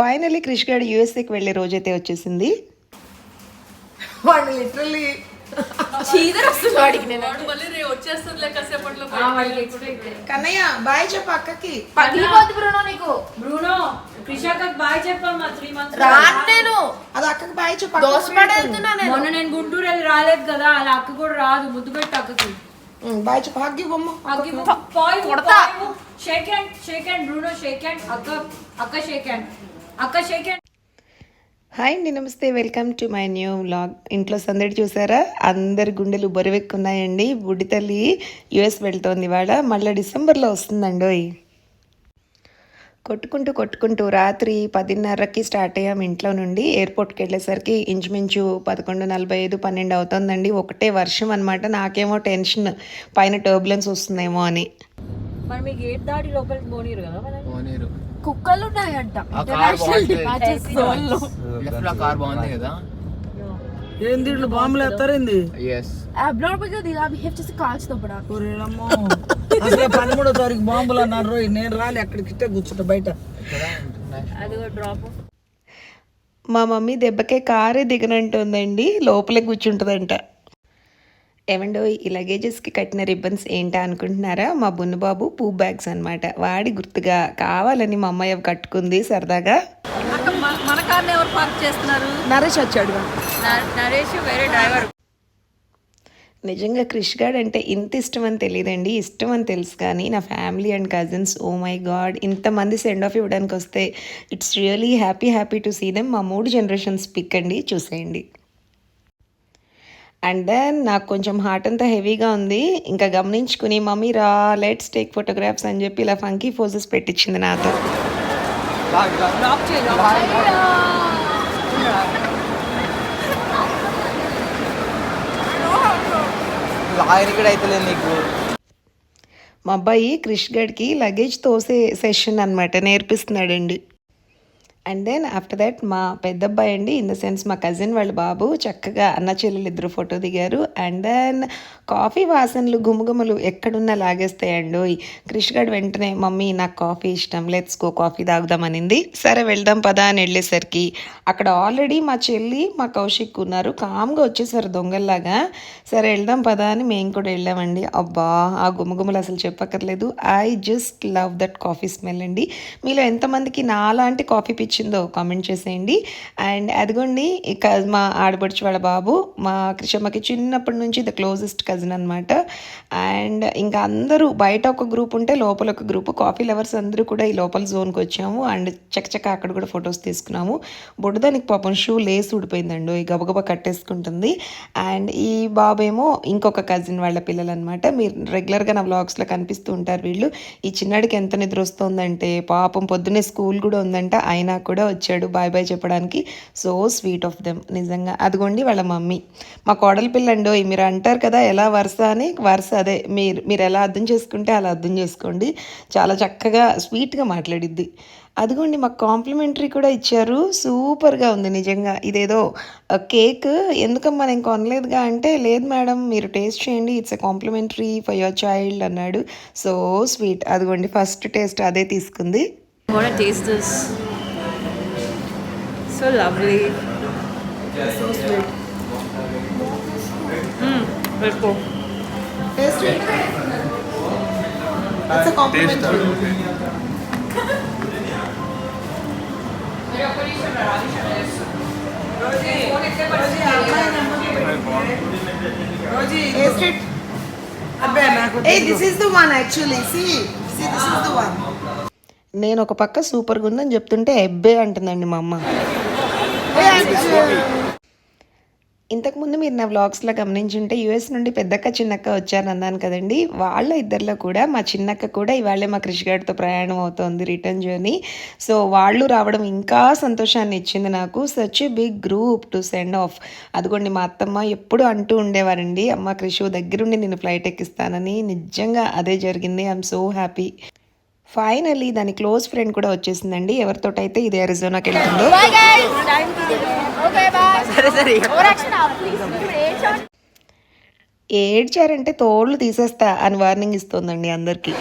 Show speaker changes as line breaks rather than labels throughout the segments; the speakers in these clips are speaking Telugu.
ఫైనలీ క్రిష్ గారు యూఎస్ఏకి వెళ్ళే రోజైతే వచ్చేసింది.
వాడు లిటరల్లీ
చీదర వస్తుంది వాడికి నేను
కన్నయ్య బాయ్ చెప్పు అక్కకి.
పగిలిపోద్ది బ్రూనో నీకు.
బ్రూనో క్రిషాక బాయ్ చెప్పమ్మా త్రీ మంత్స్
రాను నేను.
అది అక్కకి బాయ్ చెప్పు అక్క
దోసపడ వెళ్తున్నా నేను.
మొన్న నేను గుంటూరు వెళ్ళి రాలేదు కదా అలా అక్క కూడా రాదు ముద్దు పెట్టి అక్కకి.
బాయ్ చెప్పు హగ్గి బొమ్మ
shake hand shake hand Bruno shake hand అక్క అక్క షేక్ హ్యాండ్ అక్క షేక్ హ్యాండ్
హాయ్ అండి నమస్తే. Welcome to my new vlog ఇంట్లో సందడి చూసారా? అందరి గుండెలు బరువెక్కున్నాయండి. బుడ్డి తల్లి యుఎస్ వెళ్తోంది ఇవాళ. మళ్ళీ డిసెంబర్లో వస్తుందండోయ్ కొట్టుకుంటూ కొట్టుకుంటూ రాత్రి పదిన్నరకి స్టార్ట్ అయ్యాం ఇంట్లో నుండి. ఎయిర్పోర్ట్కి వెళ్ళేసరికి ఇంచుమించు పదకొండు నలభై ఐదు పన్నెండు అవుతుందండి. ఒకటే వర్షం అనమాట నాకేమో టెన్షన్. పైన టర్బులెన్స్ వస్తుందేమో అని.
మరి మీ గేట్ దాటి లోపలికి పోనీరు కదా
పోనీరు.
కుక్కలు ఉన్నాయంట
ఆ కార్ బాగుంది.
లెఫ్ట్లో కార్ బాగుంది కదా.
ఏంది ఇట్లా బాంబులు ఎత్తారేంది
ఎస్
అబ్నార్మల్గా ఇలా బిహేవ్ చేసి కాల్చుతాం
ఊరేనమ్మో. అసలే పదమూడో తారీఖు బాంబులు అన్నారు రోయ్. నేను రాలి అక్కడికి ఇట్టే కూర్చుంటా బయట.
అది డ్రాప్
మా మమ్మీ దెబ్బకే కారే దిగనంటుందండి. లోపలే కూర్చుంటుందంట. ఏమండో ఈ లగేజెస్కి కట్టిన రిబ్బన్స్ ఏంటా అనుకుంటున్నారా? మా బున్నబాబు పూ బ్యాగ్స్ అన్నమాట. వాడి గుర్తుగా కావాలని మా అమ్మాయి అవి కట్టుకుంది సరదాగా.
మన కార్ని ఎవరు పార్క్ చేస్తున్నారు?
నరేష్ వచ్చాడు.
నరేష్ వేరే డ్రైవర్
నిజంగా క్రిష్ గాడ్ అంటే ఇంత ఇష్టం అని తెలియదండి. ఇష్టం అని తెలుసు కానీ నా family and cousins oh my god ఇంతమంది సెండ్ ఆఫ్ ఇవ్వడానికి వస్తే it's really happy happy to see them మా మూడు జనరేషన్స్ పిక్ అండి. చూసేయండి. అండ్ దెన్ నాకు కొంచెం హార్ట్ అంతా హెవీగా ఉంది. ఇంకా గమనించుకుని మమ్మీ రా లెట్స్ టేక్ ఫోటోగ్రాఫ్స్ అని చెప్పి ఇలా ఫంకీ ఫోజెస్ పెట్టించింది నాతో.
కూడా నీకు
మా అబ్బాయి క్రిష్ గడ్కి లగేజ్ తోసే సెషన్ అనమాట నేర్పిస్తున్నాడండి. అండ్ దెన్ ఆఫ్టర్ దట్ మా పెద్ద అబ్బాయి అండి ఇన్ ద సెన్స్ మా కజిన్ వాళ్ళ బాబు చక్కగా అన్న చెల్లెలు ఇద్దరు ఫోటో దిగారు. అండ్ దెన్ కాఫీ వాసనలు గుమగుమలు ఎక్కడున్నా లాగేస్తాయండి క్రిష్ గడ్ వెంటనే మమ్మీ నాకు కాఫీ ఇష్టం లెట్స్ గో కాఫీ తాగుదామనింది సరే వెళ్దాం పదా అని వెళ్ళేసరికి అక్కడ ఆల్రెడీ మా చెల్లి మా కౌశిక్ ఉన్నారు. కామ్గా వచ్చేసారు దొంగల్లాగా. సరే వెళ్దాం పదా అని మేము కూడా వెళ్ళామండి. అబ్బా ఆ గుమగుమలు అసలు చెప్పక్కర్లేదు. I just love that coffee smell అండి. మీలో ఎంతమందికి నాలాంటి కాఫీ పిచ్చి పిచ్చిందో కామెంట్ చేసేయండి. అండ్ అదిగోండి ఇక మా ఆడపడుచు వాళ్ళ బాబు మా కృష్ణమ్మకి చిన్నప్పటి నుంచి ద క్లోజెస్ట్ కజిన్ అనమాట అండ్ ఇంకా అందరూ బయట ఒక గ్రూప్ ఉంటే లోపల ఒక గ్రూప్. కాఫీ లవర్స్ అందరూ కూడా ఈ లోపల జోన్కి వచ్చాము. అండ్ చక్కచక్క అక్కడ కూడా ఫొటోస్ తీసుకున్నాము. బుడ్డదానికి పాపం షూ లేస్ ఊడిపోయిందండి. ఈ గబగబా కట్టేసుకుంటుంది. అండ్ ఈ బాబేమో ఇంకొక కజిన్ వాళ్ళ పిల్లలు అనమాట మీరు రెగ్యులర్గా నా వ్లాగ్స్లో కనిపిస్తూ ఉంటారు వీళ్ళు. ఈ చిన్నాడికి ఎంత నిద్ర వస్తుందంటే పాపం పొద్దున్నే స్కూల్ కూడా ఉందంట. అయినా కూడా వచ్చాడు. బాయ్ బాయ్ చెప్పడానికి. సో స్వీట్ ఆఫ్ దెమ్ నిజంగా. అదిగోండి వాళ్ళ మమ్మీ. మా కోడల పిల్లండో మీరు అంటారు కదా ఎలా వరుస అని? వరుస అదే. మీరు మీరు ఎలా అర్థం చేసుకుంటే అలా అర్థం చేసుకోండి. చాలా చక్కగా స్వీట్గా మాట్లాడిద్ది. అదిగోండి మాకు కాంప్లిమెంటరీ కూడా ఇచ్చారు. సూపర్గా ఉంది నిజంగా. ఇదేదో కేక్. ఎందుకమ్మా నేను కొనలేదుగా అంటే లేదు మేడం మీరు టేస్ట్ చేయండి. It's a complimentary for your child అన్నాడు. So sweet. అదిగోండి ఫస్ట్ టేస్ట్ అదే తీసుకుంది.
Wanna? So lovely. Mm,
this is the one actually see see this is the one
నేను ఒక పక్క సూపర్గా ఉందని చెప్తుంటే ఎబ్బే అంటుందండి మా అమ్మ. ఇంతకుముందు మీరు నా వ్లాగ్స్లో గమనించుంటే యూఎస్ నుండి పెద్దక్క చిన్నక్క వచ్చారని అన్నాను కదండి. వాళ్ళ ఇద్దరిలో కూడా మా చిన్నక్క కూడా ఇవాళే మా క్రిష్ గారితో ప్రయాణం అవుతోంది రిటర్న్ జర్నీ. సో వాళ్ళు రావడం ఇంకా సంతోషాన్ని ఇచ్చింది నాకు. Such big group to send off. అదిగోండి మా అత్తమ్మ ఎప్పుడు అంటూ ఉండేవారండి అమ్మ కృషి దగ్గరుండి నేను ఫ్లైట్ ఎక్కిస్తానని. నిజంగా అదే జరిగింది. I'm so happy. ఫైనల్లీ దాని క్లోజ్ ఫ్రెండ్ కూడా వచ్చేసిందండి. ఎవరితోటైతే ఇది అరిజోనాకి వెళ్తుందో ఏడ్చారంటే తోళ్ళు తీసేస్తా అని వార్నింగ్ ఇస్తుందండి అందరికీ.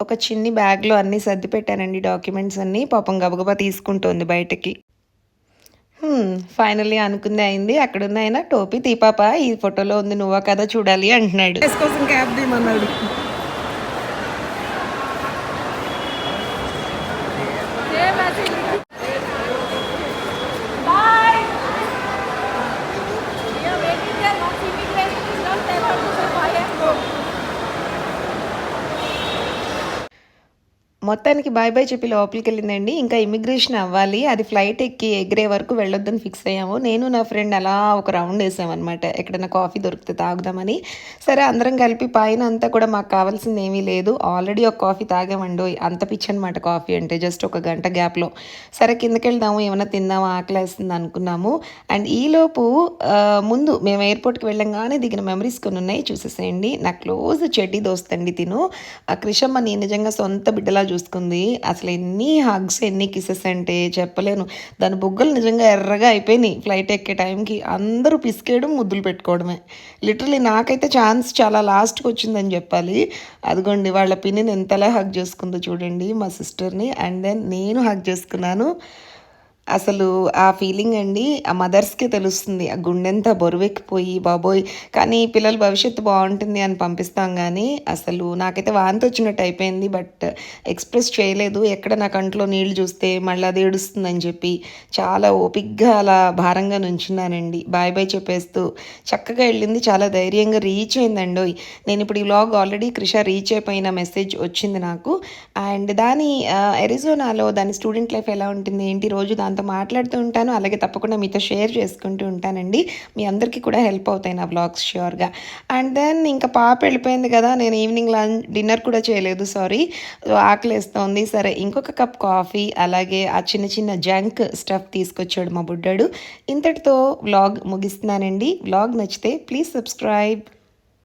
ఒక చిన్ని బ్యాగ్లో అన్నీ సర్ది పెట్టానండి డాక్యుమెంట్స్ అన్నీ. పాపం గబగబా తీసుకుంటోంది బయటకి. ఫైనల్లీ అనుకుంది అయింది. అక్కడున్న ఆయన టోపీ తీపాప ఈ ఫోటోలో ఉంది నువ్వా కదా చూడాలి అంటున్నాడు.
కోసం క్యాబ్
తీమన్నాడు
మొత్తానికి బాయ్ బాయ్ చెప్పి లోపలికి వెళ్ళిందండి ఇంకా ఇమిగ్రేషన్ అవ్వాలి. అది ఫ్లైట్ ఎక్కి ఎగిరే వరకు వెళ్ళొద్దని ఫిక్స్ అయ్యాము. నేను నా ఫ్రెండ్ అలా ఒక రౌండ్ వేసామన్నమాట. ఎక్కడైనా కాఫీ దొరికితే తాగుదామని. సరే అందరం కలిపి పైన అంతా కూడా మాకు కావాల్సింది ఏమీ లేదు. ఆల్రెడీ ఒక కాఫీ తాగామండి అంత పిచ్చి అనమాట కాఫీ అంటే. జస్ట్ ఒక గంట గ్యాప్లో సరే కిందకి వెళ్దాము ఏమైనా తిందాము ఆకలేస్తుంది అనుకున్నాము. అండ్ ఈలోపు ముందు మేము ఎయిర్పోర్ట్కి వెళ్ళంగానే దిగిన మెమరీస్ కొన్ని ఉన్నాయి. చూసేసేయండి. నా క్లోజ్ చెడ్డీ దోస్తండి తిను. ఆ క్రిషమ్మ నేను నిజంగా సొంత బిడ్డలా చూసుకుంది. అసలు ఎన్ని హగ్స్ ఎన్ని కిసెస్ అంటే చెప్పలేను. దాని బుగ్గలు నిజంగా ఎర్రగా అయిపోయినాయి ఫ్లైట్ ఎక్కే టైంకి అందరూ పిసికేయడం ముద్దులు పెట్టుకోవడమే. లిటరలీ నాకైతే ఛాన్స్ చాలా లాస్ట్కి వచ్చిందని చెప్పాలి. అదిగోండి వాళ్ళ పిన్నిని ఎంతలా హగ్ చేసుకుందో చూడండి మా సిస్టర్ని అండ్ దెన్ నేను హగ్ చేసుకున్నాను. అసలు ఆ ఫీలింగ్ అండి ఆ మదర్స్కే తెలుస్తుంది. ఆ గుండెంతా బరువెక్కిపోయి బాబోయ్ కానీ పిల్లల భవిష్యత్తు బాగుంటుంది అని పంపిస్తాం కానీ అసలు నాకైతే వాంతి వచ్చినట్టు అయిపోయింది. బట్ ఎక్స్ప్రెస్ చేయలేదు. ఎక్కడ నా కంట్లో నీళ్ళు చూస్తే మళ్ళీ అది ఏడుస్తుందని చెప్పి చాలా ఓపిక్గా అలా భారంగా నుంచున్నానండి. బాయ్ బాయ్ చెప్పేస్తూ చక్కగా వెళ్ళింది. చాలా ధైర్యంగా రీచ్ అయిందండి నేను ఇప్పుడు ఈ వ్లాగ్ ఆల్రెడీ క్రిష రీచ్ అయిపోయిన మెసేజ్ వచ్చింది నాకు. అండ్ దాని ఎరిజోనాలో దాని స్టూడెంట్ లైఫ్ ఎలా ఉంటుంది? ఏంటి? రోజు దాని దాంతో మాట్లాడుతూ ఉంటాను. అలాగే తప్పకుండా మీతో షేర్ చేసుకుంటూ ఉంటానండి. మీ అందరికీ కూడా హెల్ప్ అవుతాయి నా బ్లాగ్స్ ష్యూర్గా. అండ్ దెన్ ఇంకా పాప వెళ్ళిపోయింది కదా నేను ఈవినింగ్ లంచ్ డిన్నర్ కూడా చేయలేదు సారీ. ఆకలేస్తోంది. సరే ఇంకొక కప్ కాఫీ అలాగే ఆ చిన్న చిన్న జంక్ స్టఫ్ తీసుకొచ్చాడు మా బుడ్డాడు. ఇంతటితో వ్లాగ్ ముగిస్తున్నానండి. వ్లాగ్ నచ్చితే ప్లీజ్ సబ్స్క్రైబ్.